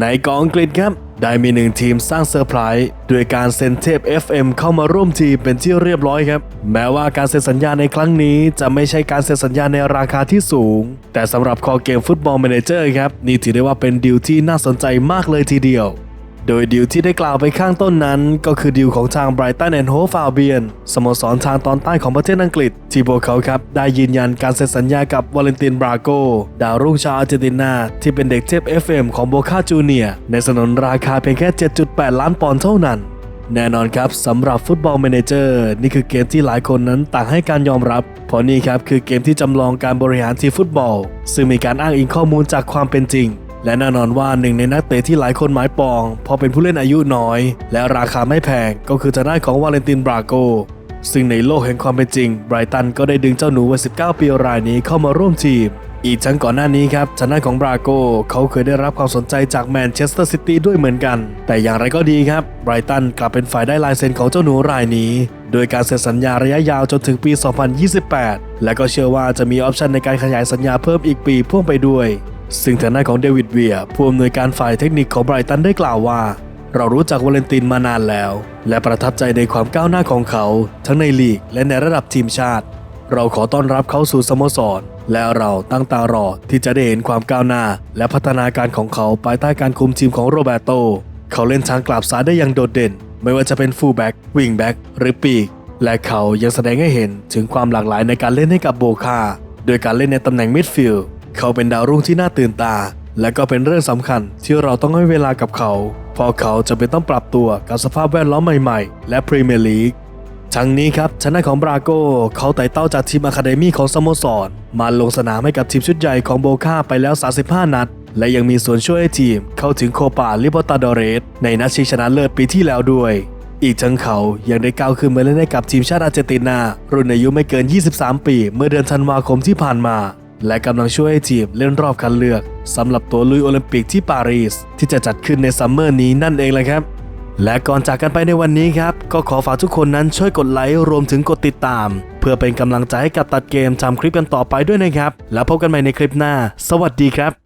ในกองอังกฤษครับ ได้มีหนึ่งทีมสร้างเซอร์ไพรส์ด้วยการเซ็นเทพ FM เข้ามาร่วมทีมเป็นที่เรียบร้อยครับ แม้ว่าการเซ็นสัญญาในครั้งนี้จะไม่ใช่การเซ็นสัญญาในราคาที่สูง แต่สำหรับคอเกมฟุตบอลแมเนเจอร์ครับ นี่ถือได้ว่าเป็นดีลที่น่าสนใจมากเลยทีเดียว โดยดีลที่ได้กล่าวไปข้างต้นนั้น ก็คือดีลของทางไบรตันแอนด์โฮฟาเบียนสโมสรทางตอนใต้ของประเทศอังกฤษ ที่พวกเขาครับ ได้ยืนยันการเซ็นสัญญากับวาเลนตินบราโก ดาวรุ่งชาวอาร์เจนตินา ที่เป็นเด็กเทพ FM ของโบคาจูเนียในสนนราคาเพียงแค่ 7.8 ล้านปอนด์เท่านั้นแน่นอนครับสำหรับฟุตบอล m ม n เจอร์นี่คือเกมที่หลายคนนั้นต่างให้การยอมรับ เพราะนี่ครับคือเกมที่จำลองการบริหารทีมฟุตบอล ซึ่งมีการอ้างอิงข้อมูลจากความเป็นจริง และแน่นอนว่าหนึ่งในนักเตะที่หลายคนหมายปอง พอเป็นผู้เล่นอายุน้อย และราคาไม่แพงก็คือทางด้านของวาเลนตินบราโกซึ่งในโลกแห่งความเป็นจริงไบรตันก็ได้ดึงเจ้าหนูวัย 19 ปีรายนี้เข้ามาร่วมทีม อีกทั้งก่อนหน้านี้ครับทางด้านของบราโกเขาเคยได้รับความสนใจจากแมนเชสเตอร์ซิตี้ด้วยเหมือนกัน แต่อย่างไรก็ดีครับไบรตันกลับเป็นฝ่ายได้ลายเซ็นของเจ้าหนูรายนี้ โดยการเซ็นสัญญาระยะยาวจนถึงปี 2028 และก็เชื่อว่าจะมีออปชันในการขยายสัญญาเพิ่มอีกปีพ่วงไปด้วย ซึ่งทางด้านของเดวิดเวียร์ผู้อำนวยการฝ่ายเทคนิคของไบรตันได้กล่าวว่า เรารู้จักวาเลนตินมานานแล้ว และประทับใจในความก้าวหน้าของเขา ทั้งในลีกและในระดับทีมชาติ เราขอต้อนรับเขาสู่สโมสร และเราตั้งตารอที่จะได้เห็นความก้าวหน้า และพัฒนาการของเขาภายใต้การคุมทีมของโรเบโตเขาเล่นทางกลับซ้ายได้อย่างโดดเด่น ไม่ว่าจะเป็นฟูลแบ็กวิงแบ็กหรือปีกและเขายังแสดงให้เห็นถึงความหลากหลายในการเล่นให้กับโบคาโดยการเล่นในตำแหน่งมิดฟิลด์ เขาเป็นดาวรุ่งที่น่าตื่นตา และก็เป็นเรื่องสำคัญที่เราต้องให้เวลากับเขาเพราะเขาจะเป็นต้องปรับตัวกับสภาพแวดล้อมใหม่ๆ และพรีเมียร์ลีกทั้งนี้ครับชนะของบราโกเขาไต่เต้าจากทีมอะคาเดมี่ของสโมสรมาลงสนามให้กับทีมชุดใหญ่ของโบคาไปแล้ว 35 นัด และยังมีส่วนช่วยให้ทีมเข้าถึงโคปาลิโบตาดอเรส ในนัดชิงชนะเลิศปีที่แล้วด้วย อีกทั้งเขายังได้ก้าวขึ้นมาเล่นให้กับทีมชาติอาร์เจนตินา รุ่นอายุไม่เกิน 23 ปี เมื่อเดือนธันวาคมที่ผ่านมา และกำลังช่วยให้ทีมเล่นรอบคัดเลือกสำหรับตัวลุยโอลิมปิกที่ปารีส ที่จะจัดขึ้นในซัมเมอร์นี้นั่นเองแหละครับ และก่อนจากกันไปในวันนี้ครับ ก็ขอฝากทุกคนนั้นช่วยกดไลค์รวมถึงกดติดตาม เพื่อเป็นกำลังใจให้กับตัดเกมทำคลิปกันต่อไปด้วยนะครับ แล้วพบกันใหม่ในคลิปหน้า สวัสดีครับ